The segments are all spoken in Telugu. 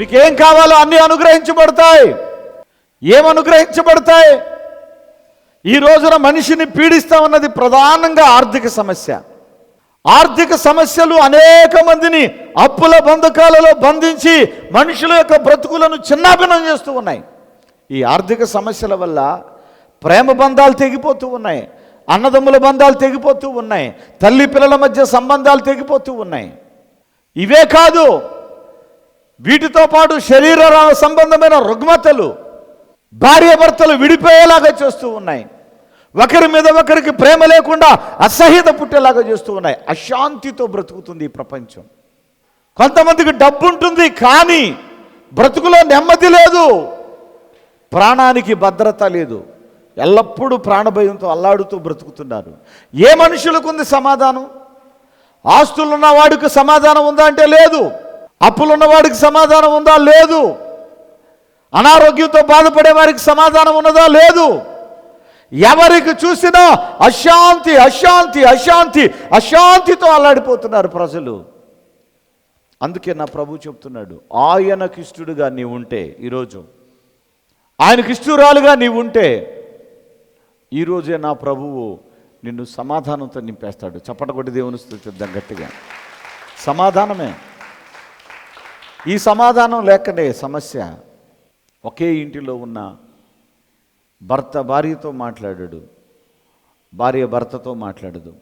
మీకు ఏం కావాలో అన్ని అనుగ్రహించబడతాయి. ఏం అనుగ్రహించబడతాయి? ఈ రోజున మనిషిని పీడిస్తా ఉన్నది ప్రధానంగా ఆర్థిక సమస్య. ఆర్థిక సమస్యలు అనేక మందిని అప్పుల బంధకాలలో బంధించి మనుషుల యొక్క బ్రతుకులను చిన్నాభిన్నం చేస్తూ ఉన్నాయి. ఈ ఆర్థిక సమస్యల వల్ల ప్రేమ బంధాలు తెగిపోతూ ఉన్నాయి. అన్నదమ్ముల బంధాలు తెగిపోతూ ఉన్నాయి. తల్లి పిల్లల మధ్య సంబంధాలు తెగిపోతూ ఉన్నాయి. ఇవే కాదు వీటితో పాటు శరీర సంబంధమైన రుగ్మతలు భార్యాభర్తలు విడిపోయేలాగా చేస్తూ ఉన్నాయి. ఒకరి మీద ఒకరికి ప్రేమ లేకుండా అసహ్యత పుట్టేలాగా చేస్తూ ఉన్నాయి. అశాంతితో బ్రతుకుతుంది ఈ ప్రపంచం. కొంతమందికి డబ్బు ఉంటుంది కానీ బ్రతుకులో నెమ్మది లేదు. ప్రాణానికి భద్రత లేదు. ఎల్లప్పుడూ ప్రాణభయంతో అల్లాడుతూ బ్రతుకుతున్నారు. ఏ మనుషులకు ఉంది సమాధానం? ఆస్తులున్న వాడికి సమాధానం ఉందా అంటే లేదు. అప్పులున్నవాడికి సమాధానం ఉందా? లేదు. అనారోగ్యంతో బాధపడే వారికి సమాధానం ఉన్నదా? లేదు. ఎవరికి చూసినా అశాంతి అశాంతి అశాంతి అశాంతితో అల్లాడిపోతున్నారు ప్రజలు. అందుకే నా ప్రభు చెప్తున్నాడు ఆయనకి ఇష్టడుగా నీవు ఉంటే ఈరోజు ఆయనకి ఇష్టరాలుగా నీవు ఉంటే ఈరోజే నా ప్రభువు నిన్ను సమాధానంతో నింపేస్తాడు. చప్పట కొట్టి దేవుని స్థుతిద్దాం గట్టిగా. సమాధానమే. ఈ సమాధానం లేకనే సమస్య ఒకే ఇంటిలో ఉన్న భర్త భార్యతో మాట్లాడాడు భార్య భర్తతో మాట్లాడదు.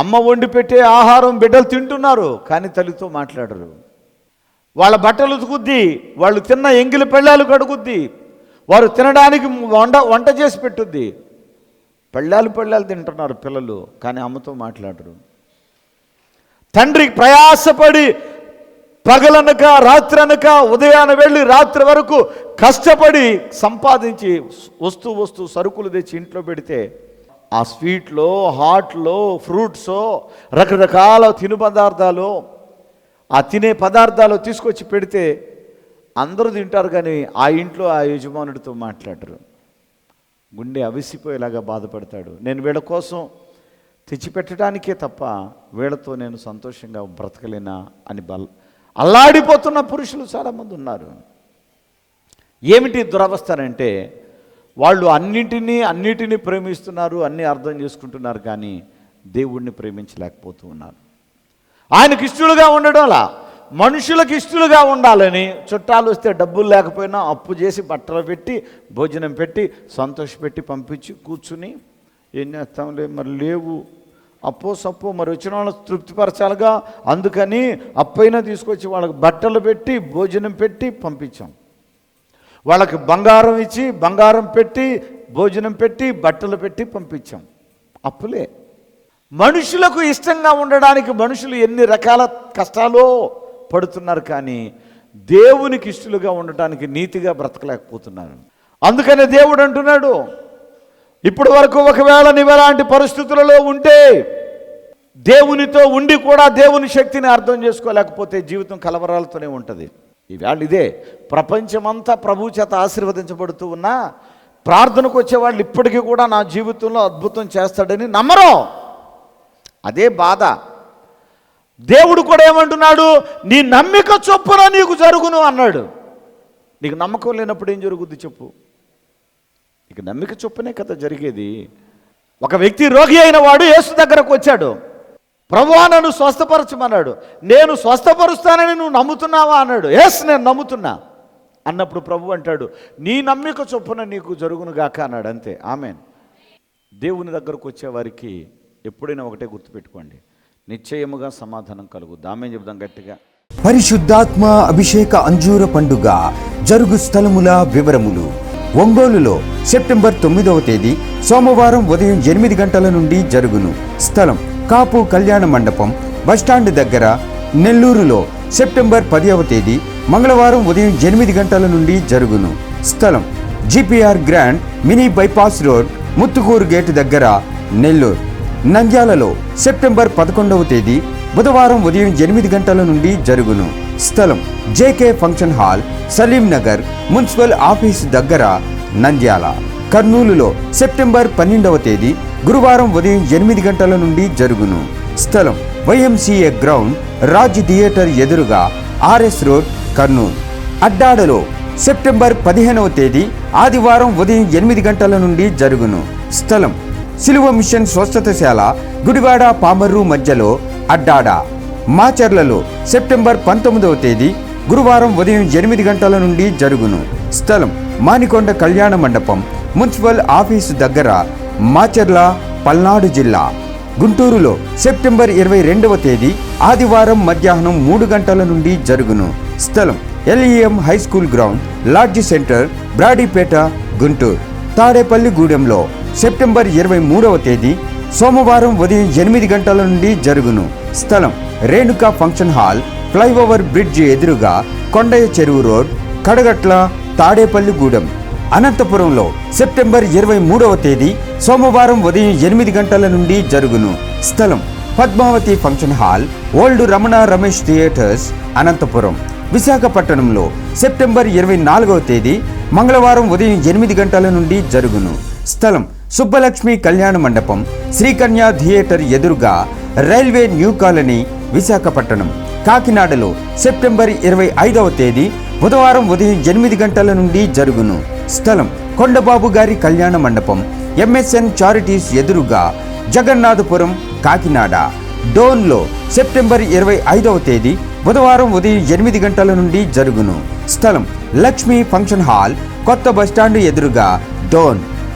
అమ్మ వండి పెట్టే ఆహారం బిడ్డలు తింటున్నారు కానీ తల్లితో మాట్లాడరు. వాళ్ళ బట్టలు ఉతుకుద్ది వాళ్ళు తిన్న ఎంగిలి పెళ్ళాలు కడుగుద్ది వారు తినడానికి వంట వంట చేసి పెట్టుద్ది. పెళ్ళాలు పెళ్ళాలు తింటున్నారు పిల్లలు కానీ అమ్మతో మాట్లాడరు. తండ్రి ప్రయాసపడి పగలనక రాత్రనక ఉదయాన వెళ్ళి రాత్రి వరకు కష్టపడి సంపాదించి వస్తూ వస్తూ సరుకులు తెచ్చి ఇంట్లో పెడితే ఆ స్వీట్లో హాట్లో ఫ్రూట్స్ రకరకాల తిను పదార్థాలు ఆ తినే పదార్థాలు తీసుకొచ్చి పెడితే అందరూ తింటారు కానీ ఆ ఇంట్లో ఆ యజమానుడితో మాట్లాడరు. గుండె అవిసిపోయేలాగా బాధపడతాడు. నేను వీళ్ళ కోసం తెచ్చిపెట్టడానికే తప్ప వీళ్ళతో నేను సంతోషంగా బ్రతకలేనా అని బల్ అల్లాడిపోతున్న పురుషులు చాలామంది ఉన్నారు. ఏమిటి దురవస్థ అంటే వాళ్ళు అన్నింటినీ అన్నిటినీ ప్రేమిస్తున్నారు అన్నీ అర్థం చేసుకుంటున్నారు కానీ దేవుణ్ణి ప్రేమించలేకపోతూ ఉన్నారు. ఆయనకి ఇష్టలుగా ఉండడంలా మనుషులకు ఇష్టలుగా ఉండాలని చుట్టాలు వస్తే డబ్బులు లేకపోయినా అప్పు చేసి బట్టలు పెట్టి భోజనం పెట్టి సంతోషపెట్టి పంపించి కూర్చుని ఏం చేస్తాంలే మరి లేవు. అప్పో సప్పో మరి వచ్చిన వాళ్ళని తృప్తిపరచాలిగా. అందుకని అప్పైనా తీసుకొచ్చి వాళ్ళకి బట్టలు పెట్టి భోజనం పెట్టి పంపించాం. వాళ్ళకి బంగారం ఇచ్చి బంగారం పెట్టి భోజనం పెట్టి బట్టలు పెట్టి పంపించాం. అప్పులే. మనుషులకు ఇష్టంగా ఉండడానికి మనుషులు ఎన్ని రకాల కష్టాలో పడుతున్నారు కానీ దేవునికి ఇష్టలుగా ఉండటానికి నీతిగా బ్రతకలేకపోతున్నారు. అందుకనే దేవుడు అంటున్నాడు ఇప్పటి వరకు ఒకవేళ నీవు ఎలాంటి పరిస్థితులలో ఉంటే దేవునితో ఉండి కూడా దేవుని శక్తిని అర్థం చేసుకోలేకపోతే జీవితం కలవరాలతోనే ఉంటుంది. ఈవేళ ఇదే. ప్రపంచమంతా ప్రభు చేత ఆశీర్వదించబడుతూ ఉన్నా ప్రార్థనకు వచ్చేవాళ్ళు ఇప్పటికీ కూడా నా జీవితంలో అద్భుతం చేస్తాడని నమ్మరు. అదే బాధ. దేవుడు కూడా ఏమంటున్నాడు? నీ నమ్మిక చొప్పున నీకు జరుగును అన్నాడు. నీకు నమ్మకం లేనప్పుడు ఏం జరుగుద్ది చెప్పు? నీకు నమ్మిక చొప్పునే కథ జరిగేది. ఒక వ్యక్తి రోగి అయిన వాడు యేసు దగ్గరకు వచ్చాడు. ప్రభువా నన్ను స్వస్థపరచమన్నాడు. నేను స్వస్థపరుస్తానని నువ్వు నమ్ముతున్నావా? అన్నాడు. ఎస్ నేను నమ్ముతున్నా. అన్నప్పుడు ప్రభు అంటాడు నీ నమ్మిక చొప్పున నీకు జరుగునుగాక అన్నాడు. అంతే. ఆమెన్. దేవుని దగ్గరకు వచ్చేవారికి ఎప్పుడైనా ఒకటే గుర్తుపెట్టుకోండి. నిశ్చయముగా సమాధానం కలుగుద్ది. ఆమె చెబుదాం గట్టిగా. పరిశుద్ధాత్మ అభిషేక అంజూర పండుగ. జరుగు స్థలముల వివరములు. ఒంగోలులో సెప్టెంబర్ తొమ్మిదవ తేదీ సోమవారం ఉదయం ఎనిమిది గంటల నుండి జరుగును. స్థలం కాపు కళ్యాణ మండపం బస్టాండ్ దగ్గర నెల్లూరులో సెప్టెంబర్ పదివ తేదీ మంగళవారం ఉదయం ఎనిమిది గంటల నుండి జరుగును. స్థలం GPR grand mini bypass road Muthukur gate దగ్గర నెల్లూరు. నంద్యాలలో సెప్టెంబర్ పదకొండవ తేదీ బుధవారం ఉదయం ఎనిమిది గంటల నుండి జరుగును. స్థలం JK function hall Saleem Nagar municipal office దగ్గర నంద్యాల. కర్నూలులో సెప్టెంబర్ పన్నెండవ తేదీ గురువారం ఉదయం ఎనిమిది గంటల నుండి జరుగును. స్థలం వైఎంసీఏ గ్రౌండ్ రాజ్ థియేటర్ ఎదురుగా ఆర్ఎస్ రోడ్ కర్నూలు. అడ్డాడలో సెప్టెంబర్ పదిహేనవ తేదీ ఆదివారం ఉదయం ఎనిమిది గంటల నుండి జరుగును. స్థలం సిలువ మిషన్ స్వస్థతశాల గుడివాడ పామర్రు మధ్యలో అడ్డాడ. మాచర్లలో సెప్టెంబర్ పంతొమ్మిదవ తేదీ గురువారం ఉదయం ఎనిమిది గంటల నుండి జరుగును. స్థలం మానికొండ కళ్యాణ మండపం మున్సిపల్ ఆఫీసు దగ్గర మాచర్ల పల్నాడు జిల్లా. గుంటూరులో సెప్టెంబర్ ఇరవై రెండవ తేదీ ఆదివారం మధ్యాహ్నం మూడు గంటల నుండి జరుగును. స్థలం LEM high school ground lodge centre Brodipet Guntur. తాడేపల్లిగూడెంలో September ఇరవై మూడవ తేదీ సోమవారం ఉదయం ఎనిమిది గంటల నుండి జరుగును. స్థలం Renuka function hall flyover bridge ఎదురుగా కొండయ్య చెరువు రోడ్ కడగట్ల తాడేపల్లిగూడెం అనంతపురంలో సెప్టెంబర్ ఇరవై మూడవ తేదీ సోమవారం ఉదయం ఎనిమిది గంటల నుండి జరుగును. స్థలం Padmavathi function hall old Ramana Ramesh theatres Anantapuram. విశాఖపట్నంలో సెప్టెంబర్ ఇరవై నాలుగవ తేదీ మంగళవారం ఉదయం ఎనిమిది గంటల నుండి జరుగును. స్థలం సుబ్బలక్ష్మి కళ్యాణ మండపం శ్రీకన్యా థియేటర్ ఎదురుగా రైల్వే న్యూ కాలనీ విశాఖపట్నం. కాకినాడలో సెప్టెంబర్ ఇరవై ఐదవ తేదీ బుధవారం ఉదయం ఎనిమిది గంటల నుండి జరుగును. స్థలం కొండబాబు గారి కళ్యాణ మండపం ఎంఎస్ఎన్ చారిటీస్ ఎదురుగా జగన్నాథపురం కాకినాడ. డోన్లో సెప్టెంబర్ ఇరవై ఐదవ తేదీ బుధవారం ఉదయం ఎనిమిది గంటల నుండి జరుగును. స్థలం లక్ష్మీ ఫంక్షన్ హాల్ కొత్త బస్టాండ్ ఎదురుగా డోన్.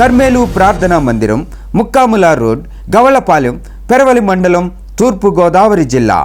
కర్మేలు ప్రార్థనా మందిరం ముక్కాముల రోడ్ గవళపాలెం పెరవలి మండలం తూర్పు గోదావరి జిల్లా.